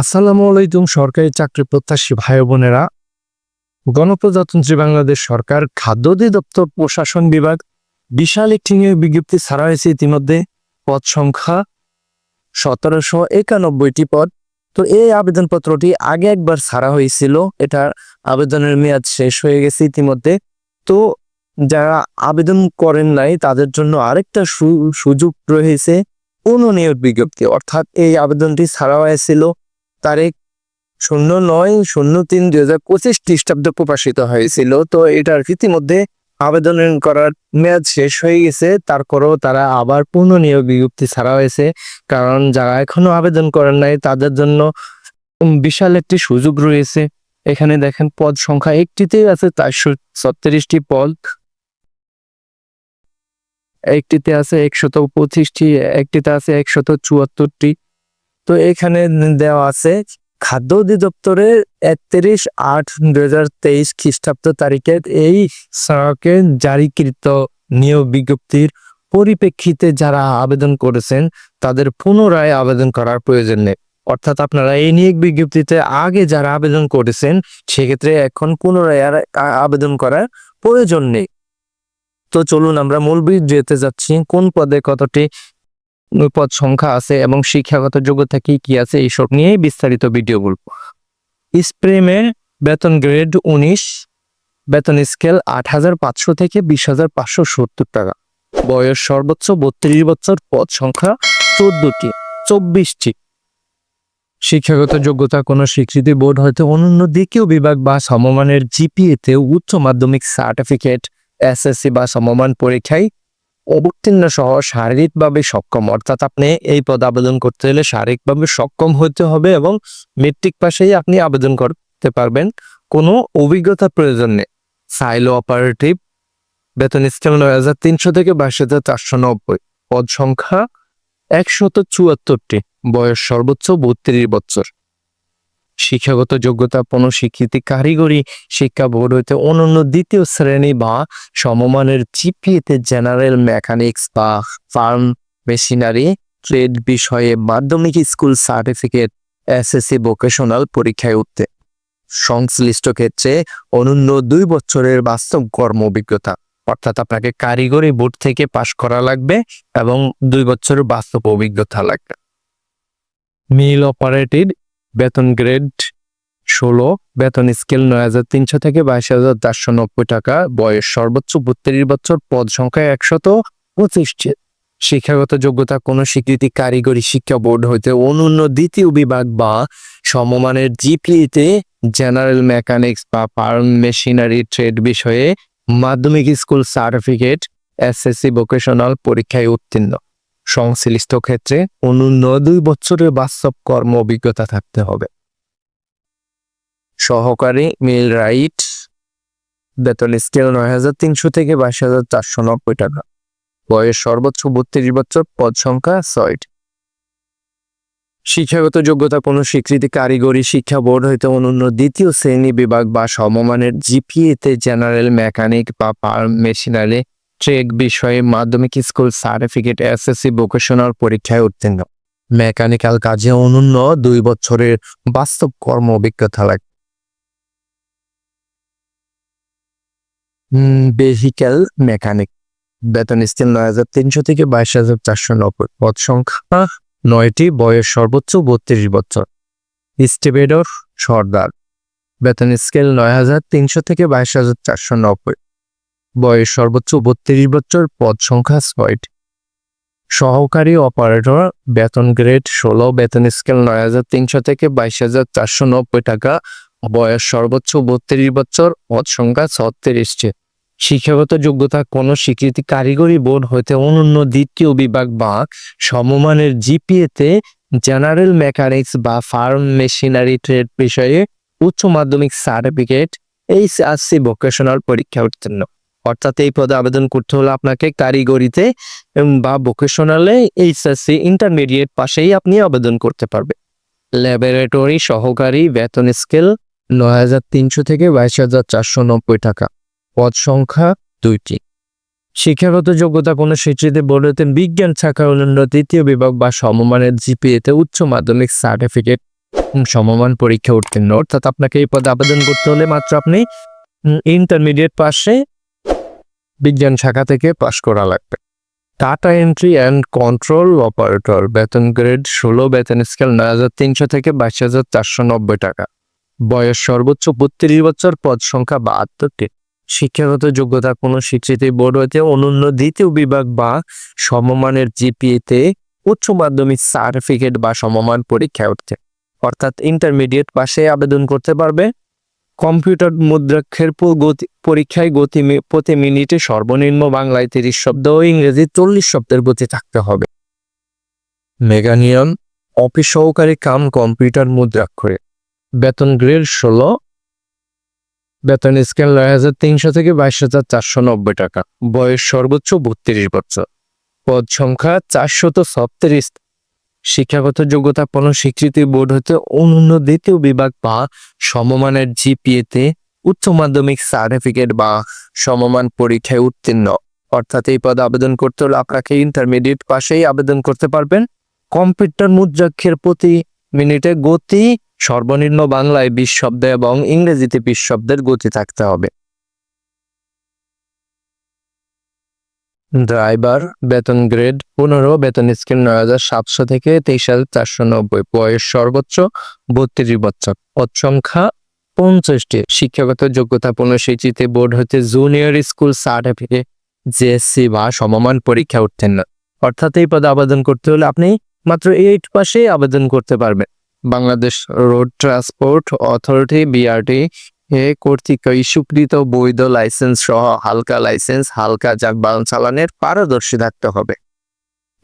আসসালামু আলাইকুম, সরকারি চাকরি প্রত্যাশী ভাই বোনেরা। গণপ্রজাতন্ত্রী বাংলাদেশ সরকার, খাদ্য অধিদপ্তর, প্রশাসন বিভাগ, বিশাল একটি নিয়োগ বিজ্ঞপ্তি ছাড়া হয়েছে ইতিমধ্যে। পদ সংখ্যা সতেরোশো একানব্বইটি পদ। তো এই আবেদনপত্রটি আগে একবার ছাড়া হয়েছিল, এটার আবেদনের মেয়াদ শেষ হয়ে গেছে ইতিমধ্যে। তো যারা আবেদন করেন নাই, তাদের জন্য আরেকটা সুযোগ রয়েছে, পুনঃনিয়োগ বিজ্ঞপ্তি। অর্থাৎ এই আবেদনটি ছাড়া হয়েছিল। তারিখ শূন্য নয় শূন্য তিন দুই হাজার পঁচিশ খ্রিস্টাব্দে প্রকাশিত হয়েছিল। তো এটার ইতিমধ্যে আবেদন করার মেয়াদ শেষ হয়ে গেছে। তারপরেও তারা আবার পুনঃনিয়োগ বিজ্ঞপ্তি ছাড়া হয়েছে। কারণ যারা এখনও আবেদন করেন নাই, তাদের জন্য বিশাল একটি সুযোগ রয়েছে। এখানে দেখেন, পদ সংখ্যা একটিতেই আছে চারশো ছত্রিশটি পদ। একটিতে আছে একশত পঁচিশটি, একটিতে আছে একশত চুয়াত্তরটি। তো এখানে দেওয়া আছে, খাদ্য অধিদপ্তরের একত্রিশ আট দুই হাজার তেইশ খ্রিস্টাব্দ তারিখের এই সড়কে জারিকৃত নিয়োগ বিজ্ঞপ্তির পরিপ্রেক্ষিতে যারা আবেদন করেছেন, তাদের পুনরায় আবেদন করার প্রয়োজন নেই। অর্থাৎ আপনারা এই নিয়োগ বিজ্ঞপ্তিতে আগে যারা আবেদন করেছেন, সেক্ষেত্রে এখন পুনরায় আর আবেদন করার প্রয়োজন নেই। তো চলুন আমরা মূল যেতে যাচ্ছি। কোন পদে কতটি পদ সংখ্যা আছে এবং শিক্ষাগত যোগ্যতা কি কি আছে এইসব নিয়েই বিস্তারিত ভিডিও বলব। স্প্রেমে বেতন গ্রেড উনিশ, বেতন স্কেল আট হাজার পাঁচশো থেকে বিশ হাজার পাঁচশো সত্তর টাকা। বয়স সর্বোচ্চ বত্রিশ বছর, পদ সংখ্যা চোদ্দটি, চব্বিশটি। শিক্ষাগত যোগ্যতা কোনো স্বীকৃতি বোর্ড হয়তো অনন্য দ্বিতীয় বিভাগ বা সমমানের জিপিএতে উচ্চ মাধ্যমিক সার্টিফিকেট এসএসসি বা সমমান পরীক্ষায় অবতীর্ণ সহ শারীরিকভাবে সক্ষম, অর্থাৎ আপনি এই পদ আবেদন করতে হলে শারীরিকভাবে সক্ষম হতে হবে এবং মেট্রিক পাশেই আপনি আবেদন করতে পারবেন। কোনো অভিজ্ঞতা প্রয়োজন নেই। সাইলো অপারেটিভ বেতন স্কেল নয় হাজার তিনশো থেকে বাইশ হাজার চারশো নব্বই। পদ সংখ্যা একশত চুয়াত্তরটি। বয়স সর্বোচ্চ বত্রিশ বছর। শিক্ষাগত যোগ্যতা কোনো স্বীকৃতি কারিগরি শিক্ষা বোর্ড হইতে অনন্য দ্বিতীয় শ্রেণি বা সমমানের জিপিএতে জেনারেল মেকানিক্স বা ফার্ম মেশিনারি ট্রেড বিষয়ে মাধ্যমিক স্কুল সার্টিফিকেট, এসএসসি ভোকেশনাল পরীক্ষায় উঠতে। সংশ্লিষ্ট ক্ষেত্রে অনন্য দুই বছরের বাস্তব কর্ম অভিজ্ঞতা। অর্থাৎ আপনাকে কারিগরি বোর্ড থেকে পাশ করা লাগবে এবং দুই বছরের বাস্তব অভিজ্ঞতা লাগবে। মিল অপারেটিভ বেতন গ্রেড ষোলো, বেতন স্কেল নয় হাজার তিনশো থেকে বাইশ হাজার চারশো নব্বই টাকা। বয়স সর্বোচ্চ বত্রিশ বছর, পদ সংখ্যা একশত পঁচিশটি শিক্ষাগত যোগ্যতা কোনো স্বীকৃতি, কারিগরি শিক্ষা বোর্ড হইতে অনন্য দ্বিতীয় বিভাগ বা সমমানের জিপিএতে জেনারেল মেকানিক্স বা ফার্ম মেশিনারি ট্রেড বিষয়ে মাধ্যমিক স্কুল সার্টিফিকেট, এসএসসি ভোকেশনাল পরীক্ষায় উত্তীর্ণ। সংশ্লিষ্ট ক্ষেত্রে অনন্য দুই বছরের বাস্তব কর্ম অভিজ্ঞতা থাকতে হবে। সহকারী মিল রাইট বেতন স্কেল নয় হাজার তিনশো থেকে বাইশ হাজার চারশো নব্বই টাকা। বয়স সর্বোচ্চ বত্রিশ বছর, পদ সংখ্যা ছয়টি শিক্ষাগত যোগ্যতা কোনো স্বীকৃতি কারিগরি শিক্ষা বোর্ড হইতে অনন্য দ্বিতীয় শ্রেণি বিভাগ বা সমমানের জিপিএতে জেনারেল মেকানিক বা ফার্ম মেশিনারি ট্রেড বিষয়ে মাধ্যমিক স্কুল সার্টিফিকেট এসএসসি ভোকেশনাল পরীক্ষায় উত্তীর্ণ। মেকানিক্যাল কাজে অনন্য দুই বছরের বাস্তব কর্ম অভিজ্ঞতা লাগে ভেহিক্যাল মেকানিক বেতন স্কেল নয় হাজার তিনশো থেকে বাইশ হাজার চারশো নব্বই। পদ সংখ্যা নয়টি, বয়স সর্বোচ্চ বত্রিশ বছর। স্টেবেডর সর্দার। বেতন স্কেল নয় হাজার তিনশো থেকে বাইশ হাজার চারশো নব্বই। বয়স সর্বোচ্চ বত্রিশ বছর, পদ সংখ্যা ছয়টি সহকারী অপারেটর, বেতন গ্রেড ষোলো, বেতন স্কেল নয় হাজার তিনশো থেকে বাইশ হাজার চারশো নব্বই টাকা। বয়স সর্বোচ্চ বত্রিশ বছর, পদ সংখ্যা ছত্রিশটি শিক্ষাগত যোগ্যতা কোনো স্বীকৃতি কারিগরি বোর্ড হইতে অনন্য দ্বিতীয় বিভাগ বা সমমানের জিপিএতে জেনারেল মেকানিক্স বা ফার্ম মেশিনারি ট্রেড বিষয়ে উচ্চ মাধ্যমিক সার্টিফিকেট, এইচআরসি ভোকেশনাল পরীক্ষা উত্তীর্ণ। অর্থাৎ এই পদে আবেদন করতে হলে আপনাকে কারিগরিতে বা ভোকেশনালে এইচএসসি ইন্টারমিডিয়েট পাশেই আপনি আবেদন করতে পারবেন। ল্যাবরেটরি সহকারী বেতন স্কেল নয় হাজার তিনশো থেকে বাইশ হাজার চারশো নব্বই টাকা। পদ সংখ্যা দুইটি। শিক্ষাগত যোগ্যতা কোনো স্বীকৃতি বোর্ডেতে বিজ্ঞান শাখার অন্যান্য তৃতীয় বিভাগ বা সমমানের জিপিএতে উচ্চ মাধ্যমিক সার্টিফিকেট সমমান পরীক্ষা উত্তীর্ণ। অর্থাৎ আপনাকে এই পদে আবেদন করতে হলে মাত্র আপনি ইন্টারমিডিয়েট পাশে বিজ্ঞান শাখা থেকে পাশ করা লাগবে। Data entry and control operator বেতন গ্রেড ষোলো, বেতন স্কেল নয় হাজার তিনশো থেকে বাইশ হাজার চারশো নব্বই টাকা। বয়স সর্বোচ্চ বত্রিশ বছর, পদ সংখ্যা বাহাত্তরটি। শিক্ষাগত যোগ্যতা কোনো স্বীকৃতি বোর্ড হইতে অনন্য দ্বিতীয় বিভাগ বা সমমানের জিপিএতে উচ্চ মাধ্যমিক সার্টিফিকেট বা সমমান পরীক্ষা উঠতে। অর্থাৎ ইন্টারমিডিয়েট পাশে আবেদন করতে পারবে। কম্পিউটার মুদ্রাক্ষের পরীক্ষায় গতি প্রতি মিনিটে সর্বনিম্ন বাংলায় তিরিশ শব্দ ও ইংরেজি চল্লিশ শব্দের গতি থাকতে হবে। মেগানিয়ন অফিস সহকারী কাম কম্পিউটার মুদ্রাক্ষরে। বেতন গ্রেড ষোলো। বেতন স্কেল নয় হাজার তিনশো থেকে বাইশ হাজার চারশো নব্বই টাকা। বয়স সর্বোচ্চ বত্রিশ বছর। পদ সংখ্যা চারশত ছত্রিশ। শিক্ষাগত যোগ্যতা কোনো স্বীকৃতি বোর্ড হতে অনন্য দ্বিতীয় বিভাগ বা সমমানের জিপিএতে উচ্চ মাধ্যমিক সার্টিফিকেট বা সমমান পরীক্ষায় উত্তীর্ণ। অর্থাৎ এই পদে আবেদন করতে হলে আপনাকে ইন্টারমিডিয়েট পাশেই আবেদন করতে পারবেন। কম্পিউটার মুদ্রাক্ষের প্রতি মিনিটে গতি, সর্বনিম্ন বাংলায় বিশ শব্দ এবং ইংরেজিতে বিশ শব্দের গতি থাকতে হবে। ড্রাইভার, বেতন গ্রেড পনেরো, বেতন স্কেল নয় হাজার সাতশো থেকে তেইশ হাজার চারশো নব্বই। বয়স সর্বোচ্চ বত্রিশ বছর। পদ সংখ্যা পঞ্চাশটি। শিক্ষাগত যোগ্যতা পুনঃস্বীকৃতি বোর্ড হতে জুনিয়র স্কুল সার্টিফিকেট, জেএসসি বা সমমান পরীক্ষা উত্তীর্ণ। অর্থাৎ এই পদে আবেদন করতে হলে আপনি মাত্র এইট পাশে আবেদন করতে পারবেন। Bangladesh road transport authority, BRT A কর্তৃক ইস্যুকৃত বৈধ লাইসেন্স সহ হালকা লাইসেন্স, হালকা যানবাহন চালানের পারদর্শী থাকতে হবে।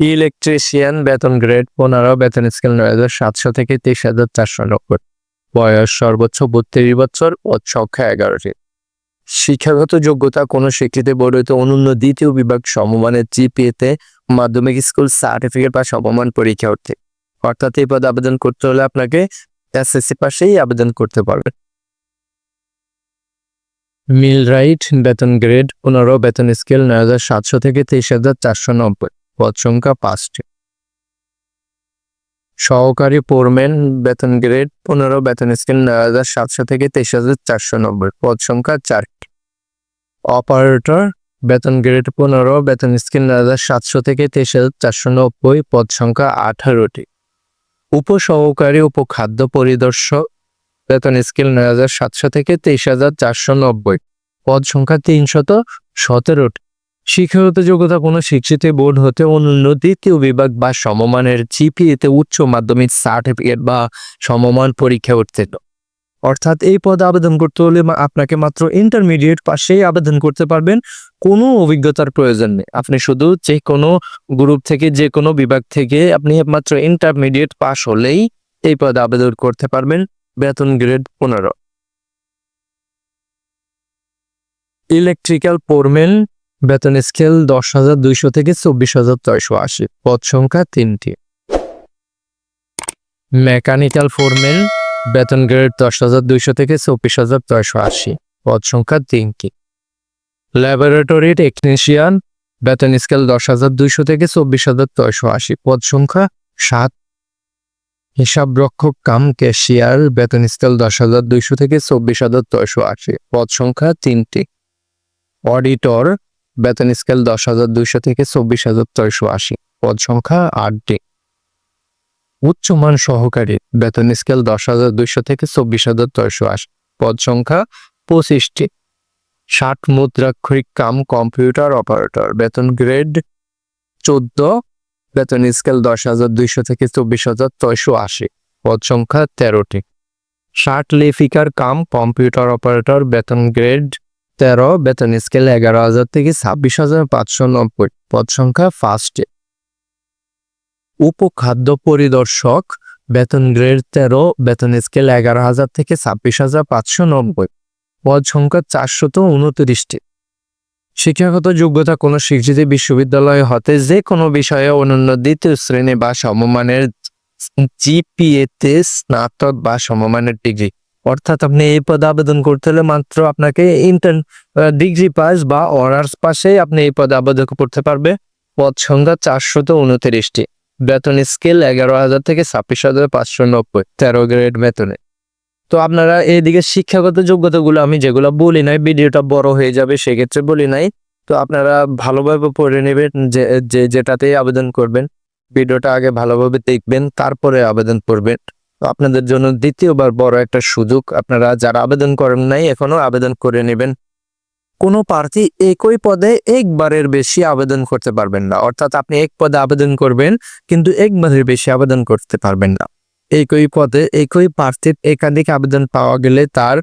ইলেকট্রিশিয়ান বেতন গ্রেড পনেরো, বেতন স্কেল নয় হাজার সাতশো থেকে তেইশ হাজার চারশো নব্বই। বয়স সর্বোচ্চ বত্রিশ বছর পদ সংখ্যা এগারোটি। শিক্ষাগত যোগ্যতা, কোনো স্বীকৃতি বোর্ড হইতে অনন্য দ্বিতীয় বিভাগ সমমানের জিপিএতে মাধ্যমিক স্কুল সার্টিফিকেট বা সমমান পরীক্ষা অর্থাৎ এই পদে আবেদন করতে হলে আপনাকে এসএসসি পাশেই আবেদন করতে পারবেন। মিল রাইট বেতন গ্রেড পনেরো, বেতন স্কেল নয় হাজার সাতশো থেকে তেইশ হাজার চারশো নব্বই। পদ সংখ্যা পাঁচটি। সহকারী পোরম্যান বেতন গ্রেড পনেরো, বেতন স্কেল নয় হাজার সাতশো থেকে তেইশ হাজার চারশো নব্বই। পদ সংখ্যা চারটি। অপারেটর বেতন গ্রেড পনেরো, বেতন স্কেল নয় হাজার সাতশো থেকে তেইশ হাজার চারশো নব্বই। পদ সংখ্যা আঠারোটি। উপসহকারী উপখাদ্য পরিদর্শক বেতন স্কেল নয় হাজার সাতশো থেকে তেইশ হাজার চারশো নব্বই। পদ সংখ্যা তিনশত সতেরোটি। শিক্ষাগত যোগ্যতা কোনো শিক্ষিত বোর্ড হতে অনন্য দ্বিতীয় বিভাগ বা সমমানের জিপিএতে উচ্চ মাধ্যমিক সার্টিফিকেট বা সমমান পরীক্ষা উত্তীর্ণ। অর্থাৎ এই পদে আবেদন করতে হলে আপনাকে মাত্র ইন্টারমিডিয়েট পাশেই আবেদন করতে পারবেন। কোনো অভিজ্ঞতার প্রয়োজন নেই। আপনি শুধু যে কোনো গ্রুপ থেকে যে কোনো বিভাগ থেকে আপনি মাত্র ইন্টারমিডিয়েট পাশ হলেই এই পদে আবেদন করতে পারবেন। বেতন গ্রেড পনেরো। ইলেকট্রিক্যাল পোরমেন বেতন স্কেল দশ হাজার দুইশো থেকে চব্বিশ হাজার ছয়শো আশি। পদ সংখ্যা তিনটি। মেকানিক্যাল ফোরম্যান, বেতন গ্রেড দশ হাজার দুইশো থেকে চব্বিশ হাজার ছয়শো আশি। পদ সংখ্যা তিনটি। ল্যাবরেটরি টেকনিশিয়ান, বেতন স্কেল দশ হাজার দুইশো থেকে চব্বিশ হাজার ছয়শো আশি। পদ সংখ্যা সাত। হিসাব রক্ষক কাম ক্যাশিয়ার, বেতন স্কেল দশ হাজার দুইশো থেকে চব্বিশ হাজার ছয়শো আশি। পদ সংখ্যা তিনটি। অডিটর, বেতন স্কেল দশ হাজার দুইশো থেকে চব্বিশ হাজার ছয়শো আশি। পদ সংখ্যা আটটি। উচ্চমান সহকারী, বেতন স্কেল দশ হাজার দুইশো থেকে চব্বিশ হাজার ছয়শো আশি। পদ সংখ্যা পঁচিশটি। ষাট মুদ্রাক্ষরিক কাম কম্পিউটার অপারেটর, বেতন গ্রেড চোদ্দ বেতন স্কেল দশ হাজার দুইশো থেকে চব্বিশ হাজার ছয়শো আশি। পদ সংখ্যা তেরোটি। ষাট লেফিকার কাম, কম্পিউটার অপারেটর, বেতন গ্রেড তেরো, বেতন স্কেল এগারো হাজার থেকে ছাব্বিশ হাজার পাঁচশো নব্বই। পদ সংখ্যা ফার্স্টে উপখাদ্য পরিদর্শক, বেতন গ্রেড তেরো, বেতন স্কেল এগারো হাজার থেকে ছাব্বিশ হাজার পাঁচশো নব্বই। পদ সংখ্যা চারশত উনত্রিশটি। শিক্ষাগত যোগ্যতা কোনো স্বীকৃতি বিশ্ববিদ্যালয় হতে যে কোনো বিষয়ে অনন্য দ্বিতীয় শ্রেণি বা সমমানের জিপিএতে স্নাতক বা সমমানের ডিগ্রি। অর্থাৎ আপনি এই পদে আবেদন করতে হলে মাত্র আপনাকে ইন্টার ডিগ্রি পাস বা অনার্স পাশে আপনি এই পদে আবেদন করতে পারবে। পদ সংখ্যা চারশত উনত্রিশটি। বেতন স্কেল এগারো হাজার থেকে ছাব্বিশ হাজার পাঁচশো নব্বই। তেরো গ্রেড বেতনে। তো আপনারা এইদিকে শিক্ষাগত যোগ্যতাগুলো আমি যেগুলো বলি নাই, ভিডিওটা বড় হয়ে যাবে, সেক্ষেত্রে বলি নাই। তো আপনারা ভালোভাবে পড়ে নেবেন, যে যেটাতেই আবেদন করবেন, ভিডিওটা আগে ভালোভাবে দেখবেন, তারপরে আবেদন করবেন। তো আপনাদের জন্য দ্বিতীয়বার বড় একটা সুযোগ, আপনারা যারা আবেদন করেন নাই, এখনও আবেদন করে নেবেন। কোনো প্রার্থী একই পদে একবারের বেশি আবেদন করতে পারবেন না। অর্থাৎ আপনি এক পদে আবেদন করবেন, কিন্তু একবারের বেশি আবেদন করতে পারবেন না। একই পদে একই প্রার্থীর একাধিক আবেদন পাওয়া গেলে তার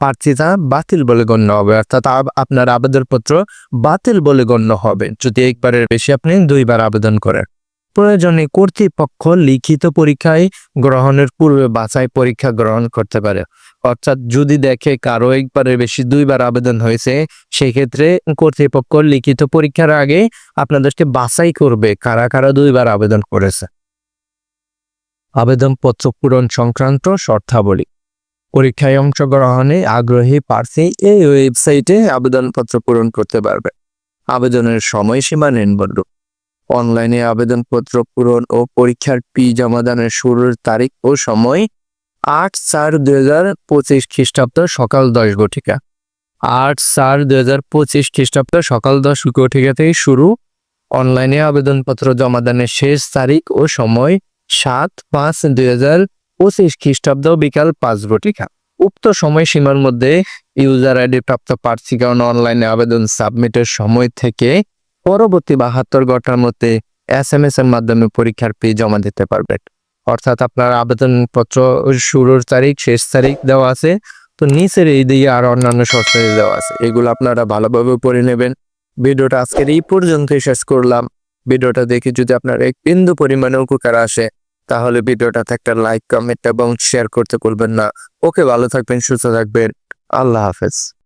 প্রার্থিতা বাতিল বলে গণ্য হবে। অর্থাৎ আপনার আবেদনপত্র বাতিল বলে গণ্য হবে। যদি একবারের বেশি আপনি দুইবার আবেদন করেন। প্রয়োজনে কর্তৃপক্ষ লিখিত পরীক্ষায় গ্রহণের পূর্বে বাছাই পরীক্ষা গ্রহণ করতে পারে। অর্থাৎ যদি দেখে কারও একবারের বেশি দুইবার আবেদন হয়েছে, সেক্ষেত্রে কর্তৃপক্ষ লিখিত পরীক্ষার আগে আপনাদেরকে বাছাই করবে কারা কারা দুইবার আবেদন করেছে। আবেদনপত্র পূরণ সংক্রান্ত শর্তাবলী। পরীক্ষায় অংশগ্রহণে আগ্রহী প্রার্থী এই ওয়েবসাইটে আবেদনপত্র পূরণ করতে পারবে। আবেদনের সময়সীমা নির্ভর অনলাইনে আবেদনপত্র পূরণ ও পরীক্ষার ফি জমাদানের শুরুর তারিখ ও সময় আট চার দুই হাজার পঁচিশ খ্রিস্টাব্দ সকাল দশ ঘটিকা। আট চার দুই হাজার পঁচিশ খ্রিস্টাব্দ সকাল দশ ঘটিকা থেকে শুরু। অনলাইনে আবেদনপত্র জমাদানের শেষ তারিখ ও সময় সাত পাঁচ দুই হাজার পঁচিশ খ্রিস্টাব্দ বিকাল পাঁচ ঘটিকা। উক্ত সময়সীমার মধ্যে ইউজার আইডি প্রাপ্ত প্রার্থীগণ অনলাইনে আবেদন সাবমিটের সময় থেকে পরবর্তী বাহাত্তর ঘণ্টার মধ্যে এস এম এস এর মাধ্যমে পরীক্ষার ফি জমা দিতে পারবেন। অর্থাৎ আপনার আবেদনপত্র শুরুর তারিখ, শেষ তারিখ দেওয়া আছে। তো নিচের এই দিকে আর অন্যান্য শর্ত দেওয়া আছে। এগুলো আপনারা ভালোভাবে পড়ে নেবেন। ভিডিওটা আজকের এই পর্যন্তই শেষ করলাম। ভিডিওটা দেখে যদি আপনার এক বিন্দু পরিমাণে উপকার আসে তাহলে ভিডিওটাতে একটা লাইক কমেন্ট এবং শেয়ার করতে করবেন না। ওকে, ভালো থাকবেন, সুস্থ থাকবেন। আল্লাহ হাফেজ।